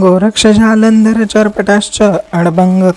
गोरक्षजालंधर चर्पटाश्च अडभंग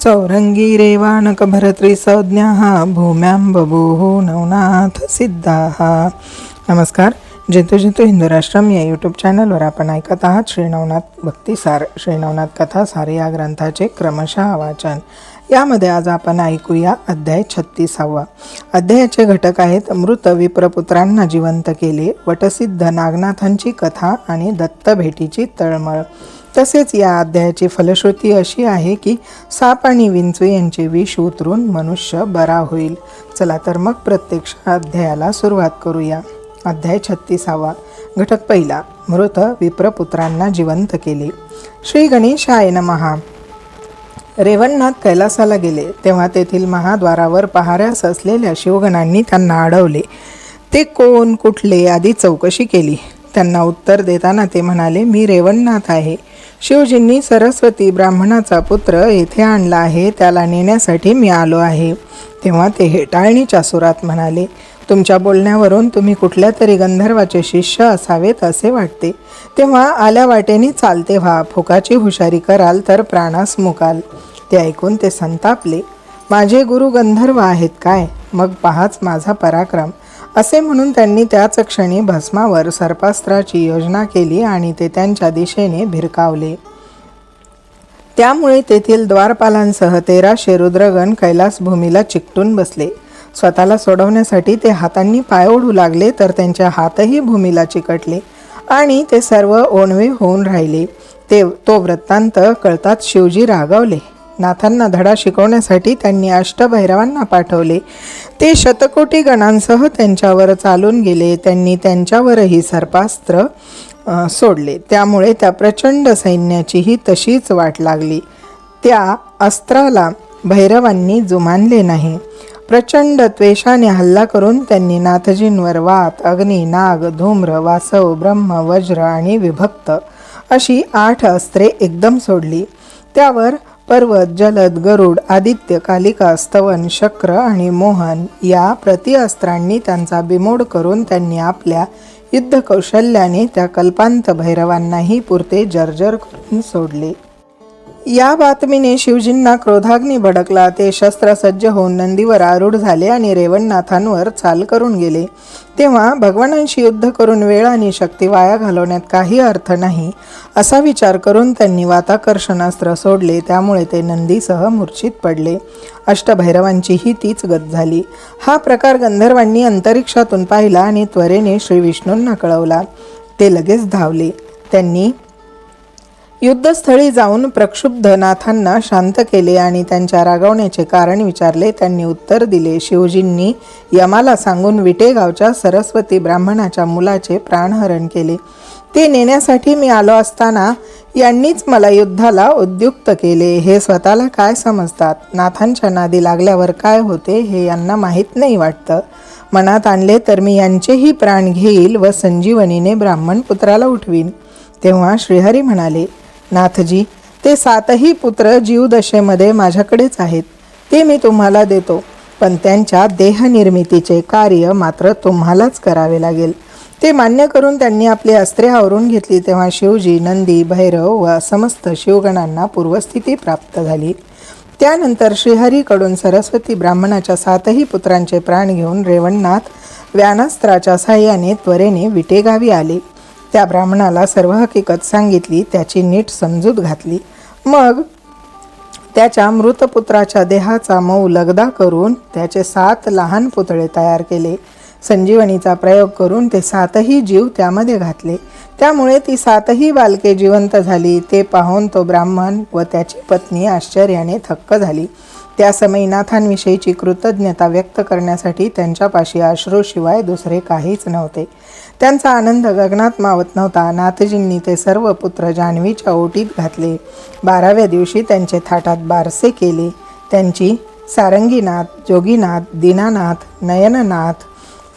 चौरङ्गी रेवाणकभरत्रिसंज्ञाः भूम्यां बभूः नवनाथ सिद्धाः नमस्कार। जितू जितू हिंदूराष्ट्रम या यूट्यूब चॅनलवर आपण ऐकत आहात श्री नवनाथ भक्तिसार। श्री नवनाथ कथा सार या ग्रंथाचे क्रमशः वाचन। यामध्ये आज आपण ऐकूया अध्याय छत्तीसावा. अध्यायाचे घटक आहेत मृत विप्रपुत्रांना जिवंत केले वटसिद्ध नागनाथांची कथा आणि दत्त भेटीची तळमळ. तसेच या अध्यायाची फलश्रुती अशी आहे की साप आणि विंचू यांचे विष उतरून मनुष्य बरा होईल. चला तर मग प्रत्यक्ष अध्यायाला सुरुवात करूया. अध्याय छत्तीसावा. घटक पहिला मृत विप्रपुत्रांना जिवंत केले. श्री गणेशाय नमहा रेवणनाथ कैलासाला गेले तेव्हा तेथील महाद्वारावर पहाऱ्यास असलेल्या शिवगणांनी त्यांना अडवले. ते कोण कुठले आधी चौकशी केली. त्यांना उत्तर देताना ते म्हणाले मी रेवणनाथ आहे. शिवजींनी सरस्वती ब्राह्मणाचा पुत्र येथे आणला आहे त्याला नेण्यासाठी मी आलो आहे. तेव्हा ते हेटाळणीच्या सुरात म्हणाले तुमच्या बोलण्यावरून तुम्ही कुठल्या तरी गंधर्वाचे शिष्य असावेत असे वाटते. तेव्हा आल्या वाटेने चालते व्हा फुकाची हुशारी कराल तर प्राणास मुकाल. ते ऐकून ते संतापले माझे गुरु गंधर्व आहेत काय? मग पहाच माझा पराक्रम. असे म्हणून त्यांनी त्याच क्षणी भस्मावर सर्पास्त्राची योजना केली आणि ते त्यांच्या दिशेने भिरकावले. त्यामुळे तेथील द्वारपालांसह तेराशे रुद्रगण कैलास भूमीला चिकटून बसले. स्वतःला सोडवण्यासाठी ते हातांनी पाय ओढू लागले तर त्यांच्या हातही भूमीला चिकटले आणि ते सर्व ओणवे होऊन राहिले. ते तो वृत्तांत कळताच शिवजी रागावले. नाथांना धडा शिकवण्यासाठी त्यांनी अष्टभैरवांना पाठवले. ते शतकोटी गणांसह त्यांच्यावर चालून गेले. त्यांनी त्यांच्यावरही सर्पास्त्र सोडले. त्यामुळे त्या प्रचंड सैन्याचीही तशीच वाट लागली. त्या अस्त्राला भैरवांनी जुमानले नाही. प्रचंड त्वेषाने हल्ला करून त्यांनी नाथजींवर वात अग्नी नाग धूम्र वासव ब्रह्म वज्र आणि विभक्त अशी आठ अस्त्रे एकदम सोडली. त्यावर पर्वत जलद गरुड आदित्य कालिका स्तवन शक्र आणि मोहन या प्रतिअस्त्रांनी त्यांचा बिमोड करून त्यांनी आपल्या युद्ध कौशल्याने त्या कल्पांत भैरवांनाही पुरते जर्जर करून सोडले. या बातमीने शिवजींना क्रोधाग्नी भडकला. ते शस्त्रसज्ज होऊन नंदीवर आरूढ झाले आणि रेवणनाथांवर चाल करून गेले. तेव्हा भगवानांशी युद्ध करून वेळ आणि शक्ती वाया घालवण्यात काही अर्थ नाही. असा विचार करून त्यांनी वाताकर्षणास्त्र सोडले. त्यामुळे ते नंदीसह मूर्छित पडले. अष्टभैरवांचीही तीच गत झाली. हा प्रकार गंधर्वांनी अंतरिक्षातून पाहिला आणि त्वरेने श्री विष्णूंना कळवला. ते लगेच धावले. त्यांनी युद्धस्थळी जाऊन प्रक्षुब्ध नाथांना शांत केले आणि त्यांच्या रागवण्याचे कारण विचारले. त्यांनी उत्तर दिले शिवजींनी यमाला सांगून विटेगावच्या सरस्वती ब्राह्मणाच्या मुलाचे प्राणहरण केले. ते नेण्यासाठी मी आलो असताना यांनीच मला युद्धाला उद्युक्त केले. हे स्वतःला काय समजतात? नाथांच्या नादी लागल्यावर काय होते हे यांना माहीत नाही वाटतं. मनात आणले तर मी यांचेही प्राण घेईल व संजीवनीने ब्राह्मण पुत्राला उठवीन. तेव्हा श्रीहरी म्हणाले नाथजी ते सातही पुत्र जीवदशेमध्ये माझ्याकडेच आहेत. ते मी तुम्हाला देतो. पण त्यांच्या देहनिर्मितीचे कार्य मात्र तुम्हालाच करावे लागेल. ते मान्य करून त्यांनी आपली अस्त्रे आवरून घेतली तेव्हा शिवजी नंदी भैरव व समस्त शिवगणांना पूर्वस्थिती प्राप्त झाली. त्यानंतर श्रीहरीकडून सरस्वती ब्राह्मणाच्या सातही पुत्रांचे प्राण घेऊन रेवणनाथ व्यानास्त्राच्या साह्याने त्वरेने विटेगावी आले. त्या ब्राह्मणाला सर्व हकीकत सांगितली त्याची नीट समजूत घातली. मग त्याच्या मृतपुत्राच्या देहाचा मऊ लगदा करून त्याचे सात लहान पुतळे तयार केले. संजीवनीचा प्रयोग करून ते सातही जीव त्यामध्ये घातले. त्यामुळे ती सातही बालके जिवंत झाली. ते पाहून तो ब्राह्मण व त्याची पत्नी आश्चर्याने थक्क झाली. त्या समयी नाथांविषयीची कृतज्ञता व्यक्त करण्यासाठी त्यांच्यापाशी अश्रूशिवाय दुसरे काहीच नव्हते. त्यांचा आनंद गगनात मावत नव्हता. नाथजींनी ते सर्व पुत्र जान्हवीच्या ओटीत घातले. बाराव्या दिवशी त्यांचे थाटात बारसे केले. त्यांची सारंगीनाथ जोगीनाथ दीनानाथ नयननाथ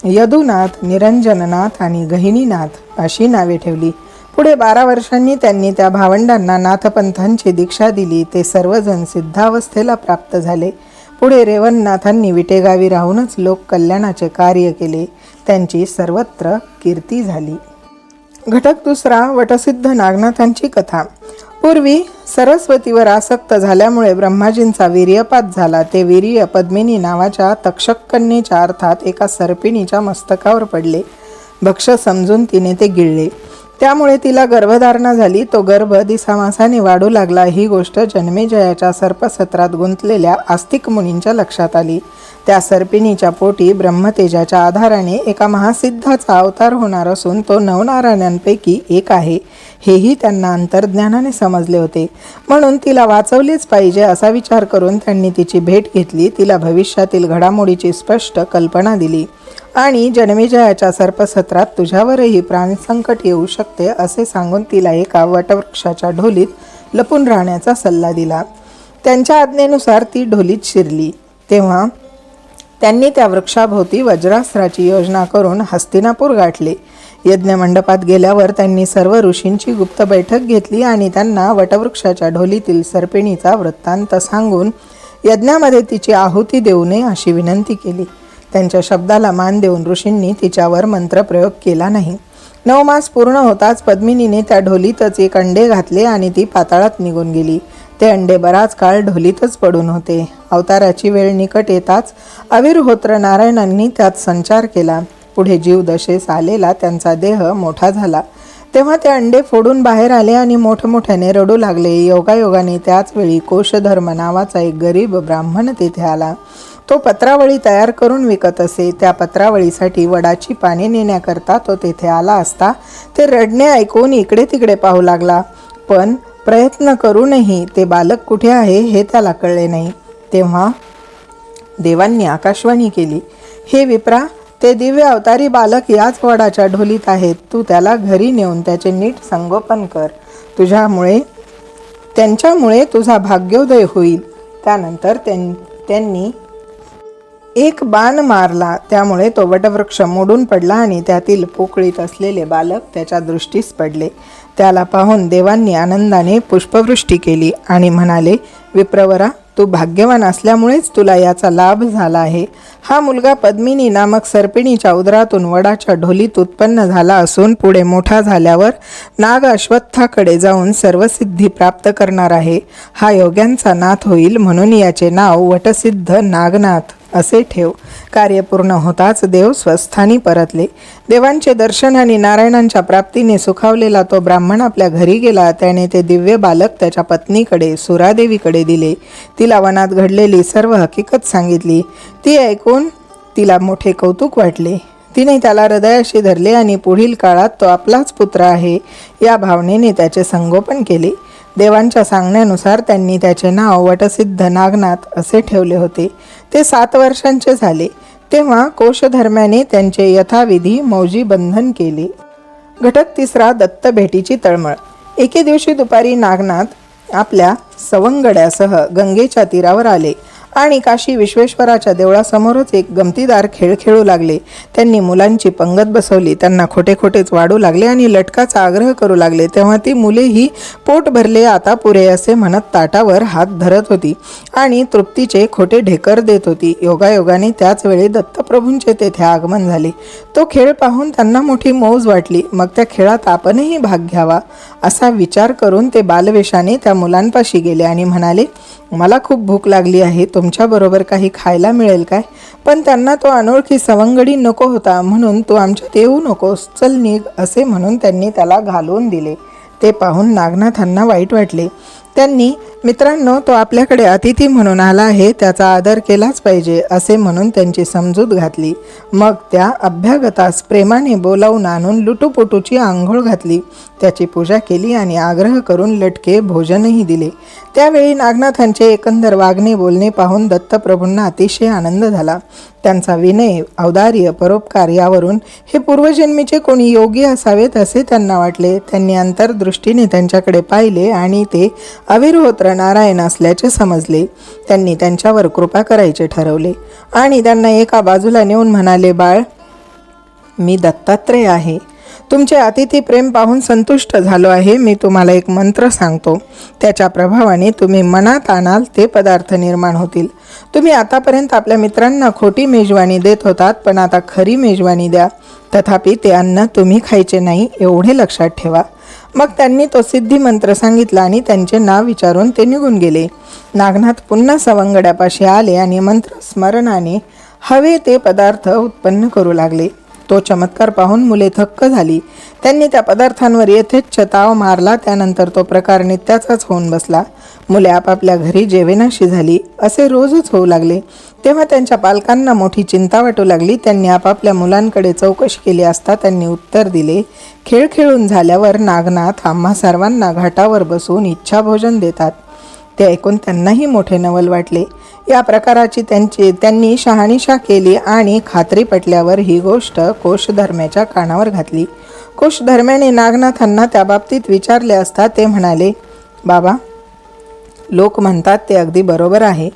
यदुनाथ निरंजननाथ आणि गहिनीनाथ अशी नावे ठेवली. पुढे बारा वर्षांनी त्यांनी त्या भावंडांना नाथपंथांची दीक्षा दिली. ते सर्वजण सिद्धावस्थेला प्राप्त झाले. पुढे रेवणनाथांनी विटेगावी राहूनच लोक कल्याणाचे कार्य केले. त्यांची सर्वत्र कीर्ती झाली. घटक दुसरा वटसिद्ध नागनाथांची कथा. पूर्वी सरस्वतीवर आसक्त झाल्यामुळे ब्रह्माजींचा वीर्यपात झाला. ते वीर्य पद्मिनी नावाच्या तक्षक कन्येच्या अर्थात एका सर्पिणीच्या मस्तकावर पडले. भक्ष समजून तिने ते गिळले. त्यामुळे तिला गर्भधारणा झाली. तो गर्भ दिसामासाने वाढू लागला. ही गोष्ट जन्मेजयाच्या सर्पसत्रात गुंतलेल्या आस्तिक मुनींच्या लक्षात आली. त्या सर्पिणीच्या पोटी ब्रह्मतेजाच्या आधाराने एका महासिद्धाचा अवतार होणार असून तो नवनारायणांपैकी एक आहे. हेही त्यांना अंतर्ज्ञानाने समजले होते. म्हणून तिला वाचवलेच पाहिजे असा विचार करून त्यांनी तिची भेट घेतली तिला भविष्यातील घडामोडीची स्पष्ट कल्पना दिली. आणि जन्मेजयाच्या सर्पसत्रात तुझ्यावरही प्राणसंकट येऊ शकते असे सांगून तिला एका वटवृक्षाच्या ढोलीत लपून राहण्याचा सल्ला दिला. त्यांच्या आज्ञेनुसार ती ढोलीत शिरली. तेव्हा त्यांनी त्या वृक्षाभोवती वज्रास्त्राची योजना करून हस्तिनापूर गाठले. यज्ञमंडपात गेल्यावर त्यांनी सर्व ऋषींची गुप्त बैठक घेतली आणि त्यांना वटवृक्षाच्या ढोलीतील सर्पिणीचा वृत्तांत सांगून यज्ञामध्ये तिची आहुती देऊ नये अशी विनंती केली. त्यांच्या शब्दाला मान देऊन ऋषींनी तिच्यावर मंत्रप्रयोग केला नाही. नऊ मास पूर्ण होताच पद्मिनीने त्या ढोलीतच एक अंडे घातले आणि ती पाताळात निघून गेली. ते अंडे बराच काळ ढोलीतच पडून होते. अवताराची वेळ निकट येताच अविरहोत्र नारायणांनी त्यात संचार केला. पुढे जीव दशेस आलेला त्यांचा देह मोठा झाला. तेव्हा ते अंडे फोडून बाहेर आले आणि मोठमोठ्याने रडू लागले. योगायोगाने त्याच वेळी कोशधर्म नावाचा एक गरीब ब्राह्मण तेथे आला. तो पत्रावळी तयार करून विकत असे. त्या पत्रावळीसाठी वडाची पाने नेण्याकरता तो तेथे आला असता ते रडणे ऐकून इकडे तिकडे पाहू लागला. पण प्रयत्न करूनही ते बालक कुठे आहे हे त्याला कळले नाही. तेव्हा देवांनी आकाशवाणी केली हे विप्रा ते दिव्य अवतारी बालक याच वडाच्या ढोलीत आहेत. तू त्याला घरी नेऊन त्याचे नीट संगोपन कर. तुझ्यामुळे त्यांच्यामुळे तुझा भाग्योदय होईल. त्यानंतर त्यां त्यांनी एक बाण मारला. त्यामुळे तो वटवृक्ष मोडून पडला आणि त्यातील पोकळीत असलेले बालक त्याच्या दृष्टीस पडले. त्याला पाहून देवांनी आनंदाने पुष्पवृष्टी केली आणि म्हणाले विप्रवरा तू भाग्यवान असल्यामुळेच तुला याचा लाभ झाला आहे. हा मुलगा पद्मिनी नामक सर्पिणीच्या उदरातून वडाच्या ढोलीत उत्पन्न झाला असून पुढे मोठा झाल्यावर नाग अश्वत्थाकडे जाऊन सर्वसिद्धी प्राप्त करणार आहे. हा योग्यांचा नाथ होईल म्हणून याचे नाव वटसिद्ध नागनाथ. असे ठेव. कार्य पूर्ण होताच देव स्वस्थानी परतले. देवांचे दर्शन आणि नारायणांच्या प्राप्तीने सुखावलेला तो ब्राह्मण आपल्या घरी गेला. त्याने ते दिव्य बालक त्याच्या पत्नीकडे सुरादेवीकडे दिले. तिला वनात घडलेली सर्व हकीकत सांगितली. ती ऐकून तिला मोठे कौतुक वाटले. तिने त्याला हृदयाशी धरले आणि पुढील काळात तो आपलाच पुत्र आहे. या भावनेने त्याचे संगोपन केले. देवांच्या सांगण्यानुसार त्यांनी त्याचे नाव वटसिद्ध नागनाथ असे ठेवले होते. ते सात वर्षांचे झाले. तेव्हा कोशधर्म्याने त्यांचे यथाविधी मौजी बंधन केले. घटक तिसरा दत्त भेटीची तळमळ. एके दिवशी दुपारी नागनाथ आपल्या सवंगड्यासह गंगेच्या तीरावर आले. आणि काशी विश्वेश्वराच्या देवळासमोरच एक गमतीदार खेळ खेळू लागले. त्यांनी मुलांची पंगत बसवली त्यांना खोटे खोटेच वाढू लागले आणि लटकाचा आग्रह करू लागले. तेव्हा ती मुलेही पोट भरले आता पुरे असे म्हणत ताटावर हात धरत होती आणि तृप्तीचे खोटे ढेकर देत होती. योगायोगाने त्याच वेळी दत्तप्रभूंचे तेथे आगमन झाले. तो खेळ पाहून त्यांना मोठी मौज वाटली. मग त्या खेळात आपणही भाग घ्यावा असा विचार करून ते बालवेशाने त्या मुलांपाशी गेले आणि म्हणाले मला खूप भूक लागली आहे तुमच्याबरोबर काही खायला मिळेल काय? पण त्यांना तो अनोळखी सवंगडी नको होता म्हणून तू आमच्यात येऊ नकोस चल निघ असे म्हणून त्यांनी त्याला घालवून दिले. ते पाहून नागनाथांना वाईट वाटले. त्यांनी मित्रांनो तो आपल्याकडे अतिथी म्हणून आला आहे त्याचा आदर केलाच पाहिजे असे म्हणून त्यांची समजूत घातली. मग त्या अभ्यागतास प्रेमाने बोलावून आणून लुटूपुटूची आंघोळ घातली. त्याची पूजा केली आणि आग्रह करून लटके भोजनही दिले. त्यावेळी नागनाथांचे एकंदर वागणे बोलणे पाहून दत्तप्रभूंना अतिशय आनंद झाला. त्यांचा विनय औदार्य परोपकार यावरून हे पूर्वजन्मीचे कोणी योगी असावेत असे त्यांना वाटले. त्यांनी अंतर्दृष्टीने त्यांच्याकडे पाहिले आणि ते अविरहोत्र नारायण असल्याचे समजले. त्यांनी त्यांच्यावर कृपा करायचे ठरवले. आणि त्यांना एका बाजूला नेऊन म्हणाले बाळ मी दत्तात्रेय आहे. तुमचे अतिथी प्रेम पाहून संतुष्ट झालो आहे. मी तुम्हाला एक मंत्र सांगतो. त्याच्या प्रभावाने तुम्ही मनात आणाल ते पदार्थ निर्माण होतील. तुम्ही आतापर्यंत आपल्या मित्रांना खोटी मेजवानी देत होतात पण आता खरी मेजवानी द्या. तथापि ते अन्न तुम्ही खायचे नाही एवढे लक्षात ठेवा. मग त्यांनी तो सिद्धी मंत्र सांगितला आणि त्यांचे नाव विचारून ते निघून गेले. नागनाथ पुन्हा सवंगड्यापाशी आले आणि मंत्र स्मरणाने हवे ते पदार्थ उत्पन्न करू लागले. तो चमत्कार पाहून मुले थक्क झाली. त्यांनी त्या पदार्थांवर येथेच ताव मारला त्यानंतर तो प्रकार नित्याचाच होऊन बसला. मुले आपापल्या घरी जेवेनाशी झाली. असे रोजच होऊ लागले. तेव्हा त्यांच्या पालकांना मोठी चिंता वाटू लागली. त्यांनी आपापल्या मुलांकडे चौकशी केली असता त्यांनी उत्तर दिले खेळ खेळून झाल्यावर नागनाथ आम्हा सर्वांना घाटावर बसून इच्छाभोजन देतात. ते ऐकून त्यांनाही मोठे नवल वाटले. या प्रकाराची त्यांची त्यांनी शहानिशा केली आणि खात्री पटल्यावर ही गोष्ट कोशधर्म्याच्या कानावर घातली. कोशधर्म्याने नागनाथांना त्या बाबतीत विचारले असता ते म्हणाले बाबा लोक म्हणतात ते अगदी बरोबर आहे.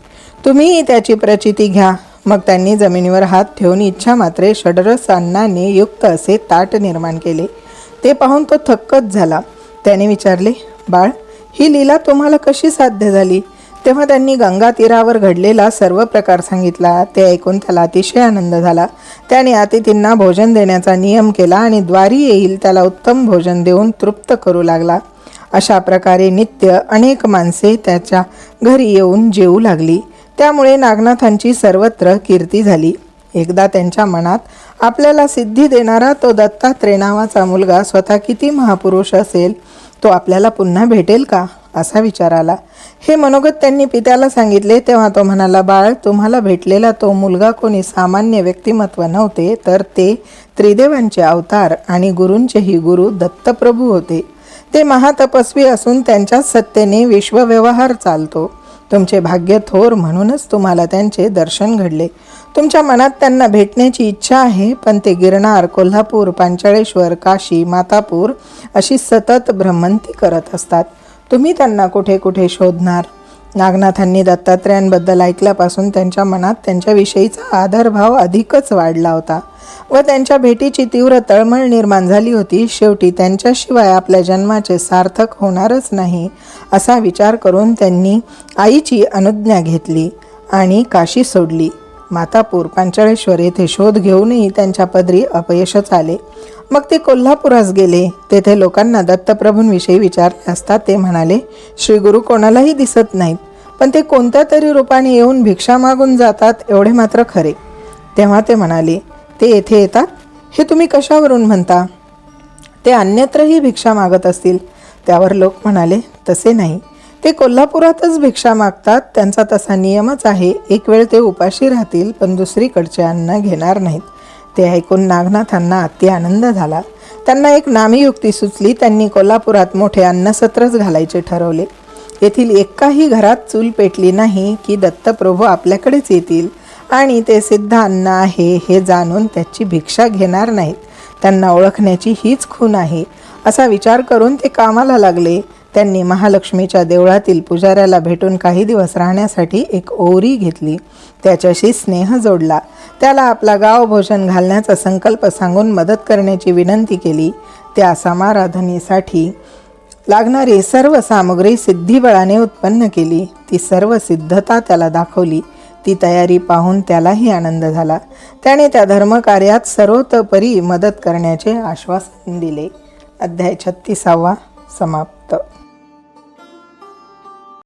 तुम्हीही त्याची प्रचिती घ्या. मग त्यांनी जमिनीवर हात ठेवून इच्छा मात्रे षडरसांनाने युक्त असे ताट निर्माण केले. ते पाहून तो थक्कच झाला. त्याने विचारले बाळ ही लीला तुम्हाला कशी साध्य झाली? तेव्हा त्यांनी गंगा तीरावर घडलेला सर्व प्रकार सांगितला. ते ऐकून त्याला अतिशय आनंद झाला. त्याने अतिथींना भोजन देण्याचा नियम केला आणि द्वारी येईल त्याला उत्तम भोजन देऊन तृप्त करू लागला. अशा प्रकारे नित्य अनेक माणसे त्याच्या घरी येऊन जेवू लागली. त्यामुळे नागनाथांची सर्वत्र कीर्ती झाली. एकदा त्यांच्या मनात आपल्याला सिद्धी देणारा तो दत्तात्रेय नावाचा मुलगा स्वतः किती महापुरुष असेल? तो आपल्याला पुन्हा भेटेल का? असा विचार आला. हे मनोगत त्यांनी पित्याला सांगितले तेव्हा तो म्हणाला बाळ तुम्हाला भेटलेला तो मुलगा कोणी सामान्य व्यक्तिमत्व नव्हते तर ते त्रिदेवांचे अवतार आणि गुरूंचेही गुरु दत्तप्रभू होते. ते महातपस्वी असून त्यांच्याच सत्तेने विश्वव्यवहार चालतो. तुमचे भाग्य थोर म्हणूनच तुम्हाला त्यांचे दर्शन घडले. तुमच्या मनात त्यांना भेटण्याची इच्छा आहे पण ते गिरनार कोल्हापूर पांचाळेश्वर काशी मातापूर अशी सतत भ्रमंती करत असतात. तुम्ही त्यांना कुठे कुठे शोधणार? नागनाथांनी दत्तात्रयांबद्दल ऐकल्यापासून त्यांच्या मनात त्यांच्याविषयीचा आदरभाव अधिकच वाढला होता. व त्यांच्या भेटीची तीव्र तळमळ निर्माण झाली होती. शेवटी त्यांच्याशिवाय आपल्या जन्माचे सार्थक होणारच नाही असा विचार करून त्यांनी आईची अनुज्ञा घेतली आणि काशी सोडली. मातापूर पांचाळेश्वर येथे शोध घेऊनही त्यांच्या पदरी अपयशच आले. मग ते कोल्हापुरास गेले. तेथे लोकांना दत्तप्रभूंविषयी विचारले असता ते म्हणाले श्री गुरु कोणालाही दिसत नाहीत पण ते कोणत्या तरी रूपाने येऊन भिक्षा मागून जातात एवढे मात्र खरे. तेव्हा ते म्हणाले ते येथे येतात? हे तुम्ही कशावरून म्हणता? ते अन्यत्रही भिक्षा मागत असतील. त्यावर लोक म्हणाले तसे नाही. ते कोल्हापुरातच भिक्षा मागतात. त्यांचा तसा नियमच आहे. एक वेळ ते उपाशी राहतील पण दुसरीकडचे अन्न घेणार नाहीत. ते ऐकून नागनाथांना अति आनंद झाला. त्यांना एक नामी युक्ती सुचली. त्यांनी कोल्हापुरात मोठे अन्नसत्रच घालायचे ठरवले. येथील एकाही घरात चूल पेटली नाही की दत्तप्रभू आपल्याकडेच येतील. आणि ते सिद्ध अन्न आहे हे जाणून त्याची भिक्षा घेणार नाहीत. त्यांना ओळखण्याची हीच खून आहे. असा विचार करून ते कामाला लागले. त्यांनी महालक्ष्मीच्या देवळातील पुजाऱ्याला भेटून काही दिवस राहण्यासाठी एक ओरी घेतली. त्याच्याशी स्नेह जोडला. त्याला आपला गाव भोजन घालण्याचा संकल्प सांगून मदत करण्याची विनंती केली. त्या समाराधनेसाठी लागणारी सर्व सामग्री सिद्धिबळाने उत्पन्न केली. ती सर्व सिद्धता त्याला दाखवली. ती तयारी पाहून त्यालाही आनंद झाला. त्याने त्या धर्मकार्यात सर्वतोपरी मदत करण्याचे आश्वासन दिले. अध्याय छत्तीसावा समाप्त.